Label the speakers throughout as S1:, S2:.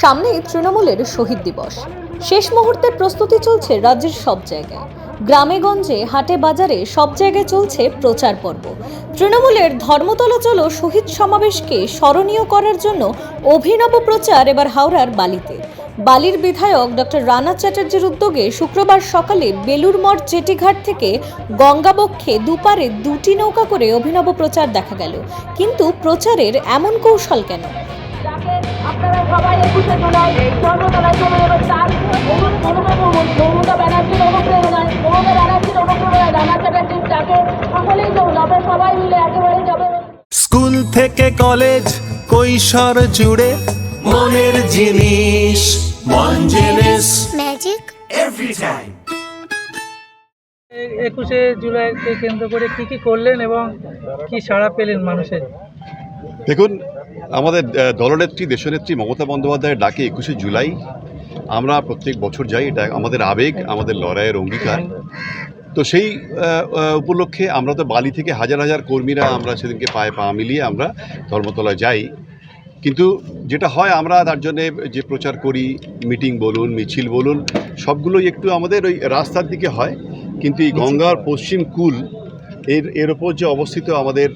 S1: সামনেই তৃণমূলের শহীদ দিবস। শেষ মুহূর্তের প্রস্তুতি চলছে রাজ্যের সব জায়গায়। গ্রামে গঞ্জে, হাটে বাজারে সব জায়গায় চলছে প্রচার পর্ব। তৃণমূলের ধর্মতলা চলো শহীদ সমাবেশকে স্মরণীয় করার জন্য অভিনব প্রচার এবার হাওড়ার বালিতে। বালির বিধায়ক ডক্টর রানা চ্যাটার্জির উদ্যোগে শুক্রবার সকালে বেলুর মঠ জেটিঘাট থেকে গঙ্গাবক্ষে দুপারে দুটি নৌকা করে অভিনব প্রচার দেখা গেল। কিন্তু প্রচারের এমন কৌশল কেন?
S2: আপনারা সবাই একুশে জুলাই ধর্মতলায় চলে যাবেন তার অনু- অনুপ্রেরণা মমতা ব্যানার্জির অনুপ্রেরণায় মমতা ব্যানার্জির অনুপ্রেরণায় রানা চ্যাটার্জির যাকে সকলেই সবাই মিলে একেবারে যাবে।
S3: স্কুল থেকে কলেজ কৈশোর জুড়ে মনের জিনিস মন জিনিস
S4: ম্যাজিক
S3: এভরি টাইম
S5: একুশে জুলাইকে কেন্দ্র করে কি কি করলেন এবং কি সাড়া পেলেন মানুষের?
S6: দেখুন, আমাদের দলনেত্রী, দেশনেত্রী মমতা বন্দ্যোপাধ্যায়ের ডাকে একুশে জুলাই, আমরা প্রত্যেক বছর যাই, এটা আমাদের আবেগ, আমাদের লড়াইয়ের অঙ্গীকার। তো সেই উপলক্ষে আমরা তো বালি থেকে হাজার হাজার কর্মীরা আমরা সেদিনকে পায়ে পা মিলিয়ে আমরা ধর্মতলায় যাই। কিন্তু যেটা হয়, আমরা তার জন্যে যে প্রচার করি, মিটিং বলুন, মিছিল বলুন, সবগুলোই একটু আমাদের ওই রাস্তার দিকে হয়। কিন্তু এই গঙ্গার পশ্চিম কূল এর এর ওপর যে অবস্থিত আমাদের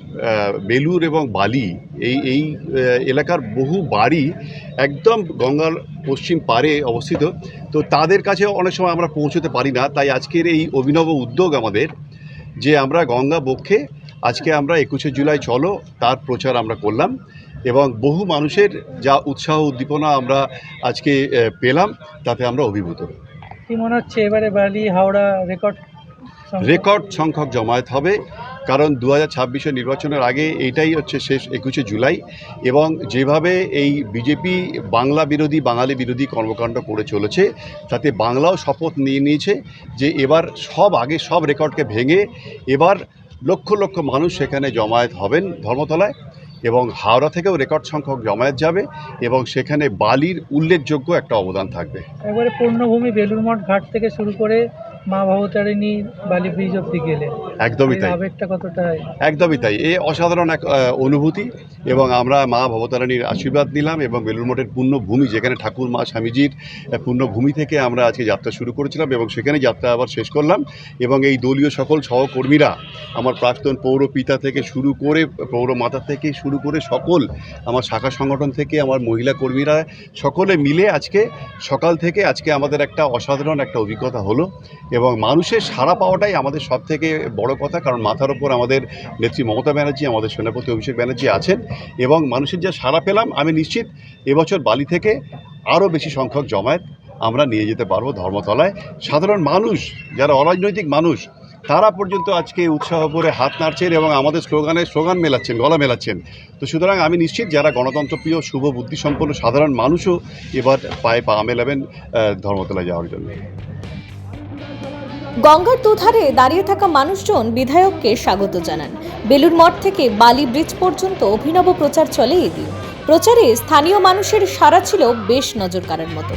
S6: বেলুর এবং বালি, এই এই এলাকার বহু বাড়ি একদম গঙ্গার পশ্চিম পারে অবস্থিত। তো তাদের কাছে অনেক সময় আমরা পৌঁছতে পারি না। তাই আজকের এই অভিনব উদ্যোগ আমাদের যে আমরা গঙ্গা বক্ষে আজকে আমরা একুশে জুলাই চলো, তার প্রচার আমরা করলাম এবং বহু মানুষের যা উৎসাহ উদ্দীপনা আমরা আজকে পেলাম, তাতে আমরা অভিভূত
S5: কি মনে হচ্ছে এবারে বালি, হাওড়া রেকর্ড
S6: রেকর্ড সংখ্যক জমায়েত হবে কারণ দু হাজার ছাব্বিশের নির্বাচনের আগে এইটাই হচ্ছে শেষ একুশে জুলাই এবং যেভাবে এই বিজেপি বাংলা বিরোধী বাঙালি বিরোধী কর্মকাণ্ড করে চলেছে তাতে বাংলাও শপথ নিয়ে নিয়েছে যে এবার সব আগে সব রেকর্ডকে ভেঙে এবার লক্ষ লক্ষ মানুষ সেখানে জমায়েত হবেন ধর্মতলায় এবং হাওড়া থেকেও রেকর্ড সংখ্যক জমায়েত যাবে এবং সেখানে বালির উল্লেখযোগ্য একটা অবদান থাকবে।
S5: এবারে পূর্ণভূমি বেলুর মঠ ঘাট থেকে শুরু করে মা ভবতারিণী বালি ব্রিজ অব্দি গেলে
S6: একদমই তাই।
S5: আবেগটা কতটা
S6: একদমই তাই। এ অসাধারণ এক অনুভূতি এবং আমরা মা ভবতারিণীর আশীর্বাদ নিলাম এবং বেলুর মঠের পুণ্যভূমি যেখানে ঠাকুর মা স্বামীজির পুণ্যভূমি থেকে আমরা আজকে যাত্রা শুরু করেছিলাম এবং সেখানে যাত্রা আবার শেষ করলাম এবং এই দলীয় সকল সহকর্মীরা আমার প্রাক্তন পৌর পিতা থেকে শুরু করে পৌর মাতা থেকে শুরু করে সকল আমার শাখা সংগঠন থেকে আমার মহিলা কর্মীরা সকলে মিলে আজকে সকাল থেকে আজকে আমাদের একটা অসাধারণ একটা অভিজ্ঞতা হলো এবং মানুষের সাড়া পাওয়াটাই আমাদের সব থেকে বড় কথা, কারণ মাথার ওপর আমাদের নেত্রী মমতা ব্যানার্জি, আমাদের সেনাপতি অভিষেক ব্যানার্জি আছেন এবং মানুষের যা সাড়া পেলাম, আমি নিশ্চিত এবছর বালি থেকে আরও বেশি সংখ্যক জমায়েত আমরা নিয়ে যেতে পারব ধর্মতলায়। সাধারণ মানুষ, যারা অরাজনৈতিক মানুষ, তারা পর্যন্ত আজকে উৎসাহ করে হাত নাড়ছেন এবং আমাদের স্লোগানে স্লোগান মেলাচ্ছেন, গলা মেলাচ্ছেন। তো সুতরাং আমি নিশ্চিত যারা গণতন্ত্রপ্রিয় শুভ, বুদ্ধিসম্পন্ন, সাধারণ মানুষও এবার পায়ে পা মেলাবেন ধর্মতলায় যাওয়ার জন্য।
S1: গঙ্গার দুধারে দাঁড়িয়ে থাকা মানুষজন বিধায়ককে স্বাগত জানান। বেলুর মঠ থেকে বালি ব্রিজ পর্যন্ত অভিনব প্রচার চলে এদিন প্রচারে স্থানীয় মানুষের সাড়া ছিল বেশ নজর কারার মতো।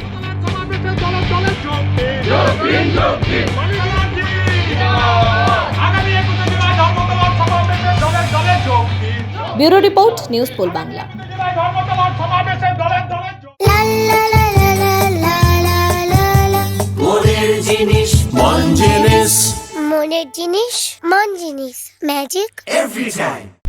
S1: Bureau report news poll Bangla.
S3: জিনিস মন জিনিস
S4: মনের জিনিস মন জিনিস ম্যাজিক
S3: এভরি টাইম